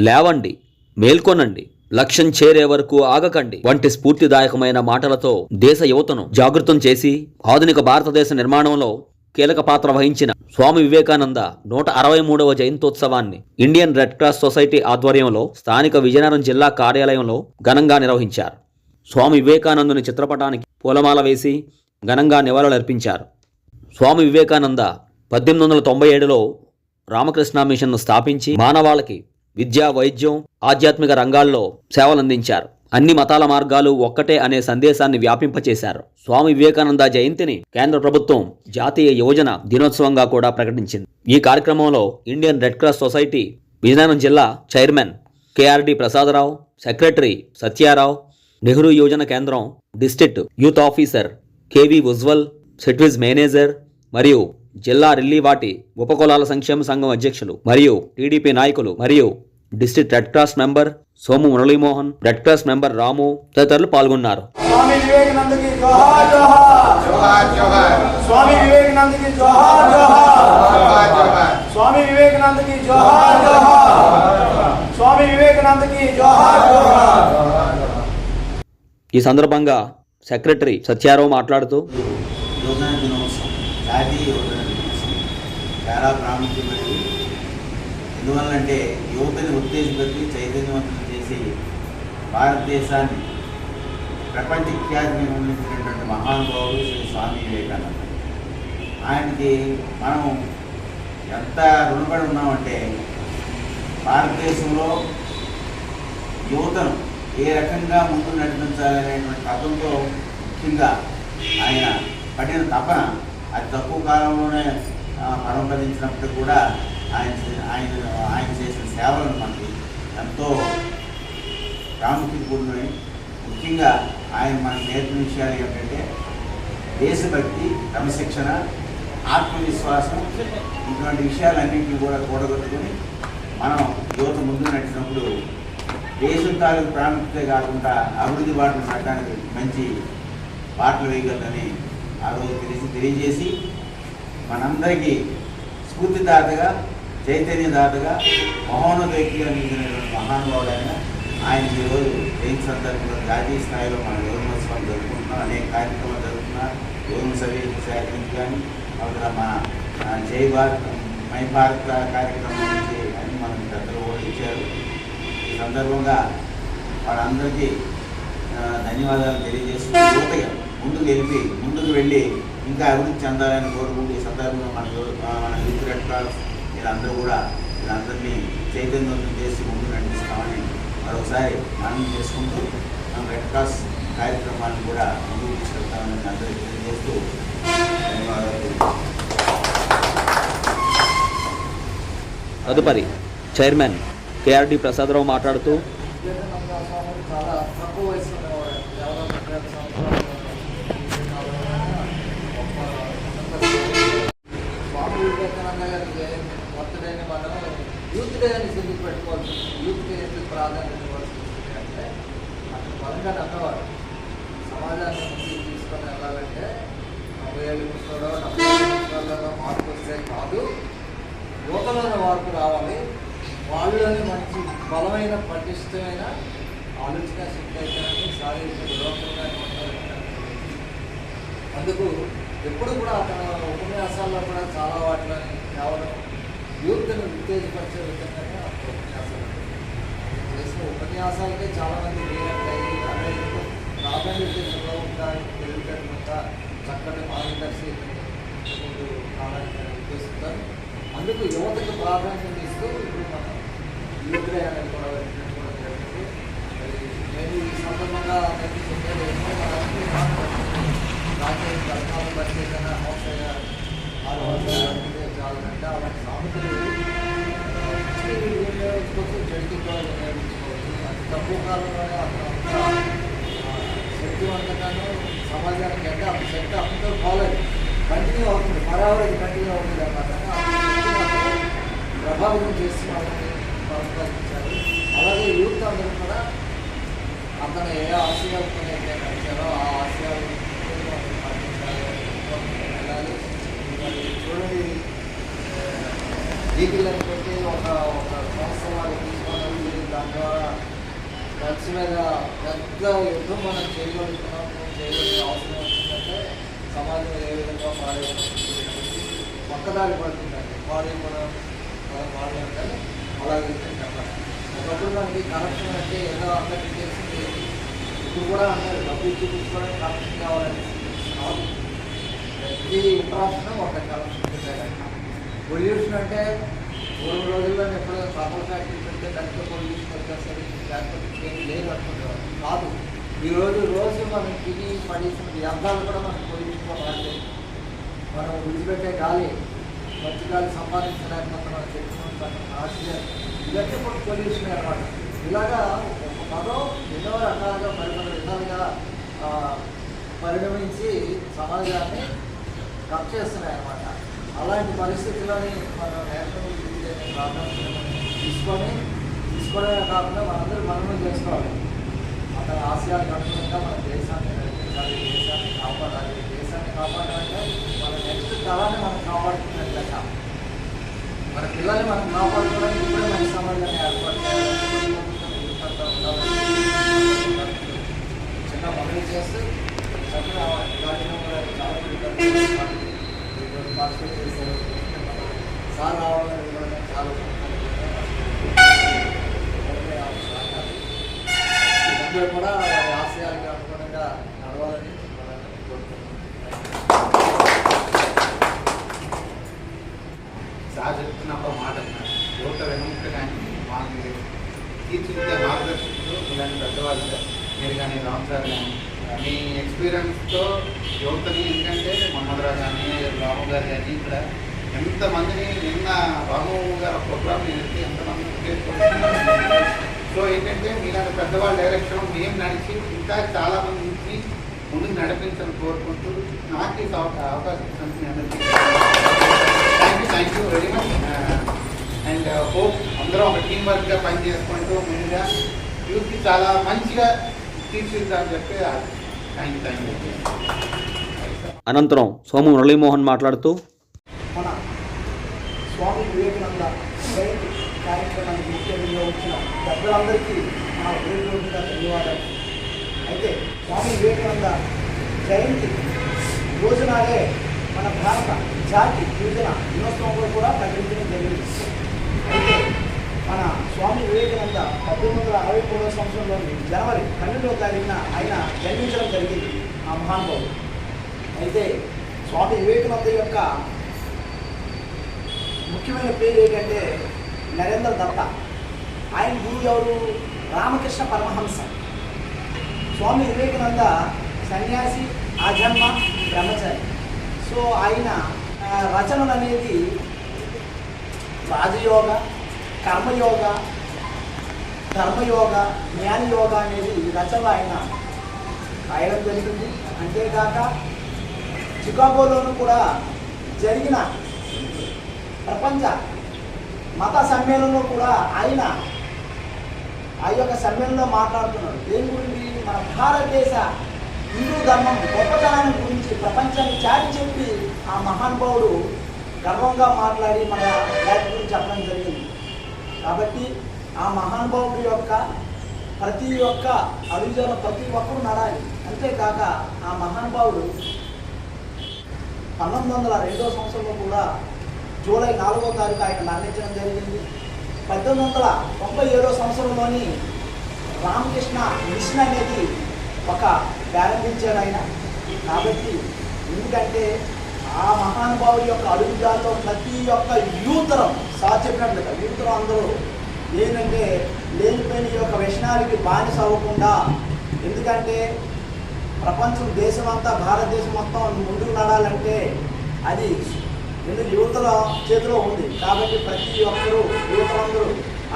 లేవండి మేల్కొనండి లక్ష్యం చేరే వరకు ఆగకండి వంటి స్ఫూర్తిదాయకమైన మాటలతో దేశ యువతను జాగృతం చేసి ఆధునిక భారతదేశ నిర్మాణంలో కీలక పాత్ర వహించిన స్వామి వివేకానంద నూట అరవై మూడవ జయంతోత్సవాన్ని ఇండియన్ రెడ్ క్రాస్ సొసైటీ ఆధ్వర్యంలో స్థానిక విజయనగరం జిల్లా కార్యాలయంలో ఘనంగా నిర్వహించారు. స్వామి వివేకానందుని చిత్రపటానికి పూలమాల వేసి ఘనంగా నివాళులర్పించారు. స్వామి వివేకానంద పద్దెనిమిది వందల తొంభై ఏడులో రామకృష్ణ మిషన్ను స్థాపించి మానవాళికి విద్య వైద్యం ఆధ్యాత్మిక రంగాల్లో సేవలందించారు. అన్ని మతాల మార్గాలు ఒక్కటే అనే సందేశాన్ని వ్యాపింపచేశారు. స్వామి వివేకానంద జయంతిని కేంద్ర ప్రభుత్వం జాతీయ యువజన దినోత్సవంగా కూడా ప్రకటించింది. ఈ కార్యక్రమంలో Indian Red Cross Society Vizianagaram జిల్లా chairman KRD Prasadarao secretary Satyarao Nehru యువజన కేంద్రం district youth officer KV Ujwal సెట్విజ్ manager మరియు జిల్లా రిల్లీవాటి ఉపకులాల సంక్షేమ సంఘం అధ్యక్షులు మరియు టీడీపీ నాయకులు మరియు district Red Cross member Somu Muralimohan Red Cross member Ramu తదితరులు పాల్గొన్నారు. ఈ సందర్భంగా సెక్రటరీ సత్యారావు మాట్లాడుతూ దినోత్సవం. జాతీయ దినోత్సవం. చాలా ప్రాముఖ్యమైనది. ఎందువల్లంటే యువతని ఉత్తేజపెట్టి చైతన్యవంతం చేసి భారతదేశాన్ని ప్రపంచ ఖ్యాతిని పొందించినటువంటి మహానుభావుడు శ్రీ స్వామి వివేకానంద. ఆయనకి మనం ఎంత రుణపడి ఉన్నామంటే భారతదేశంలో యువతను ఏ రకంగా ముందు నడిపించాలనేటువంటి తత్వంతో ముఖ్యంగా ఆయన పడిన తపన అతి తక్కువ కాలంలోనే పరంపరించినప్పుడు కూడా ఆయన ఆయన ఆయన చేసిన సేవలను మనకి ఎంతో ప్రాముఖ్యత కూడినవి ముఖ్యంగా ఆయన మనకు నేర్పిన విషయాలు ఏంటంటే దేశభక్తి క్రమశిక్షణ ఆత్మవిశ్వాసం ఇటువంటి విషయాలన్నింటినీ కూడా కూడగొట్టుకొని మనం యువత ముందు నడిచినప్పుడు దేశం తాలూకు ప్రాముఖ్యత కాకుండా అభివృద్ధి బాటలు పెట్టడానికి మంచి బాటలు వేయగలదని ఆ రోజు తెలిసి తెలియజేసి మనందరికీ స్ఫూర్తిదాతగా చైతన్యదాతగా మహోన్నత వ్యక్తిగా మహానుభావుడైన ఆయన ఈరోజు జయంతి సందర్భంలో జాతీయ స్థాయిలో మన యోగోత్సవం జరుపుకుంటున్నాం. అనేక కార్యక్రమాలు జరుగుతున్నారు యోగం సభ్య సేకరించి కానీ అవతల మన జై భారత్ మై భారత్ కార్యక్రమం నుంచి అని మనకు పెద్దలు కూడా ఇచ్చారు. ఈ సందర్భంగా వాళ్ళందరికీ ధన్యవాదాలు తెలియజేస్తూ యువతగా ముందుకు వెళ్ళి ముందుకు వెళ్ళి ఇంకా అభివృద్ధి చెందాలని కోరుకుంటూ ఈ సందర్భంగా మన మన యూత్ రెడ్ క్రాస్ వీళ్ళందరూ కూడా వీళ్ళందరినీ చైతన్యవంతం చేసి ముందుకు నడిపిస్తామని మరొకసారి మనం చేసుకుంటూ మన రెడ్ క్రాస్ కార్యక్రమాన్ని కూడా ముందుకు తీసుకెళ్తామని అందరికీ తెలియజేస్తూ ధన్యవాదాలు. తదుపరి చైర్మన్ కేఆర్డి ప్రసాదరావు మాట్లాడుతూ చాలా తక్కువ వయసులో యూత్ డే అని పెట్టుకోవాల్సి యూత్ కేసులకు ప్రాధాన్యత ఇవ్వాల్సి వస్తుంది అంటే అతను బలంగా నమ్మేవాడు సమాజాన్ని ముందుకు తీసుకొని వెళ్ళాలంటే నలభై ఏళ్ళు ముసలో డెబ్బై మార్పు వస్తే కాదు. యువతలోనే మార్పు రావాలి. వాళ్ళలోనే మంచి బలమైన పటిష్టమైన ఆలోచన శక్తి అయితే శారీరక విలోపంగా అందుకు ఎప్పుడు కూడా అతను ఉపన్యాసాల్లో కూడా చాలా వాటిలో కేవలం యూత్ను ఉత్తేజపరిచే విధంగా ఉపన్యాసాలు చేసిన ఉపన్యాసాలకే చాలామంది రియాక్ట్ అయ్యి అదే ప్రాధాన్యత దేశంలో ఉంటారు తెలివితేటలుంటా చక్కటి మార్గదర్శి ముందు కాలానికి ఉద్దేశిస్తారు. అందుకు యువతకు ప్రాధాన్యత ఇస్తూ ఇప్పుడు మనం యూత్ కూడా జరిగింది. నేను ఈ సందర్భంగా అందరికీ చెప్పేది ఏంటంటే రాజకీయ మాట్లాడుతున్నాం. రాజ్యం కర్ణాలు పరిచయం హోసయ్య చాలా అంటే అలాంటి తక్కువ కాలంలో అతను శక్తివంతంగాను సమాజానికి అంటే అంత శక్తి అందరూ ఫాలో కంటిన్యూ అవుతుంది మరావరేజ్ కంటిన్యూ అవుతుంది అన్నమాట ప్రభావితం చేసి వాళ్ళని ప్రోత్సహించారు అలాగే యూత్ అందరూ కూడా అతను ఏ ఆశయాలతో అయితే డీపీలను పెట్టి ఒక ఒక సంవత్సరం వాళ్ళు తీసుకోవాలి డ్రగ్స్ మీద పెద్ద యుద్ధం మనం చేయగలుగుతున్నాం. చేయగలిగే అవసరం వచ్చిందంటే సమాజం ఏ విధంగా మారే పక్కదారి పడుతుందండి. మారే మనం మాట్లాడితే అలాగే అన్నమాట. ఒకప్పుడు మనకి కరప్షన్ అంటే ఏదో అందరికీ తెలిసింది. ఇప్పుడు కూడా అందరూ డబ్బు ఇచ్చి తీసుకోవడానికి కరప్షన్ కావాలని ప్రతి ఇంట్రాక్షన్ ఒక కరప్షన్ పొల్యూషన్ అంటే మూడు రోజుల్లో ఎప్పుడైనా సపోర్ట్ ఫ్యాక్టరీ పెడితే దాంట్లో పొల్యూషన్ వచ్చేసరి లేకపోతే ఏమి లేదు అనుకుంటారు. కాదు. ఈరోజు రోజు మనం తిని పడేసిన వ్యర్థాలు కూడా మనకు పొల్యూషన్లో పడలేదు మనం విడిచిపెట్టే గాలి మంచి గాలి సంపాదించలేకపోతున్నాం చెప్పుకుంటాం ఆక్సిజన్ ఇవన్నీ కూడా పొల్యూషన్ అనమాట ఇలాగా ఒక పదం ఎన్నో రకాలుగా పరిమిత విధాలుగా పరిగమించి పరిణమించి సమాజాన్ని కప్ చేస్తున్నాయి అన్నమాట అలాంటి పరిస్థితుల్లోని మనం నేషనల్ తీసుకొని తీసుకోవడమే కాకుండా మనందరూ మనమే చేసుకోవాలి అక్కడ ఆసియాలకు కట్టుకుంటా మన దేశాన్ని నడిపించాలి దేశాన్ని కాపాడాలి దేశాన్ని కాపాడాలంటే మన నెక్స్ట్ తరాన్ని మనం కాపాడుతున్నట్టు లెక్క మన పిల్లల్ని మనం కాపాడుకోవడానికి ఇప్పుడే మంచి సమాజాన్ని ఏర్పాటు చేయాలి. చిన్న మనవి చేస్తే చక్కగా కార్యక్రమంలో చాలా పార్టిసిపేట్ చేశారు. సార్ రావాలని కూడా చాలా అందరూ కూడా వారి ఆశయాలకు అనుగుణంగా నడవాలని కోరుతున్నాను కోరుకుంటున్నాను సార్ చెప్తున్న ఒక మాట అన్నారు. యువత వెనుక కానీ మాకు తీర్చిదిద్దే మార్గదర్శకులు ఇలాంటి పెద్దవాళ్ళు సార్. మీరు కానీ రామ్ సార్ కానీ మీ ఎక్స్పీరియన్స్తో యువతని ఎందుకంటే మహమ్మద్ రావు కానీ రాము గారు కానీ ఇక్కడ ఎంతమందిని నిన్న రాము గారు ప్రోగ్రామ్ నేను ఎత్తి ఎంతమందిని సో ఏంటంటే మీలాంటి పెద్దవాళ్ళ డైరెక్షన్ మేము నడిచి ఇంకా చాలామంది నుంచి ముందుకు నడిపించాలని కోరుకుంటూ నాకు ఈ అవకాశం ఇచ్చినందుకు అందరికీ thank you thank you very much and hope అందరం ఒక టీం వర్క్గా పని చేసుకుంటూ ముందుగా యూత్కి చాలా మంచిగా తీర్చిద్దామని చెప్పి థ్యాంక్ యూ థ్యాంక్ యూ అనంతరం సోము మురళీమోహన్ మాట్లాడుతూ మన స్వామి వివేకానంద జయంతి కార్యక్రమానికి ముఖ్యంగా వచ్చిన పెద్దలందరికీ నా హృదయపూర్వకంగా ధన్యవాదాలు. అయితే స్వామి వివేకానంద జయంతి రోజునాడే మన భారత జాతి యువజన దినోత్సవంలో కూడా ప్రకటించడం జరిగింది. అయితే మన స్వామి వివేకానంద పద్దెనిమిది వందల అరవై మూడవ సంవత్సరంలోని జనవరి పన్నెండవ తారీఖున ఆయన జన్మించడం జరిగింది. ఆ మహానుభావుడు. అయితే స్వామి వివేకానంద యొక్క ముఖ్యమైన పేరు ఏంటంటే నరేంద్ర దత్త. ఆయన గురువు ఎవరు? రామకృష్ణ పరమహంస. స్వామి వివేకానంద సన్యాసి ఆజన్మ బ్రహ్మచారి. సో ఆయన రచనలు అనేది రాజయోగ కర్మయోగ ధర్మయోగ జ్ఞానయోగ అనేది రచనలు ఆయన రాయడం జరిగింది. అంతేకాక చికాగోలోనూ కూడా జరిగిన ప్రపంచ మత సమ్మేళనంలో కూడా ఆయన ఆ యొక్క సమ్మేళనంలో మాట్లాడుతున్నాడు. దేని గురించి? మన భారతదేశ హిందూ ధర్మం గొప్పతనాన్ని గురించి ప్రపంచాన్ని చాటి చెప్పి ఆ మహానుభావుడు గర్వంగా మాట్లాడి మన జాతి గురించి చెప్పడం జరిగింది. కాబట్టి ఆ మహానుభావుడి యొక్క ప్రతి ఒక్క అడుగుజాల ప్రతి ఒక్కరు నడాలి అంతేకాక ఆ మహానుభావుడు పంతొమ్మిది వందల రెండో సంవత్సరంలో కూడా జూలై నాలుగో తారీఖు ఆయన మరణించడం జరిగింది. పద్దెనిమిది వందల తొంభై ఏడో సంవత్సరంలోని రామకృష్ణ మిషన్ అనేది ఒక ప్రారంభించాడు ఆయన. కాబట్టి ఎందుకంటే ఆ మహానుభావుడి యొక్క అడుగుదాతో ప్రతి ఒక్క యూతరం సార్ చెప్పినట్లుగా యూతరం అందరూ ఏంటంటే లేనిపోయిన ఈ యొక్క వ్యసనాలకి బానిస అవ్వకుండా ఎందుకంటే ప్రపంచం దేశం అంతా భారతదేశం మొత్తం ముందుకు నడాలంటే అది ఎందుకు యువతల చేతిలో ఉంది. కాబట్టి ప్రతి ఒక్కరూ యువతలందరూ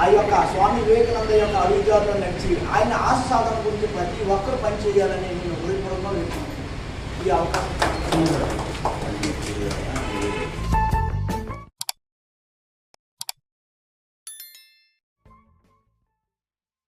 ఆ యొక్క స్వామి వివేకానంద యొక్క అడుగుజాడలో నడిచి ఆయన ఆశ సాధన గురించి ప్రతి ఒక్కరు పనిచేయాలని నేను హృదయపూర్వకంగా ఈ అవకాశం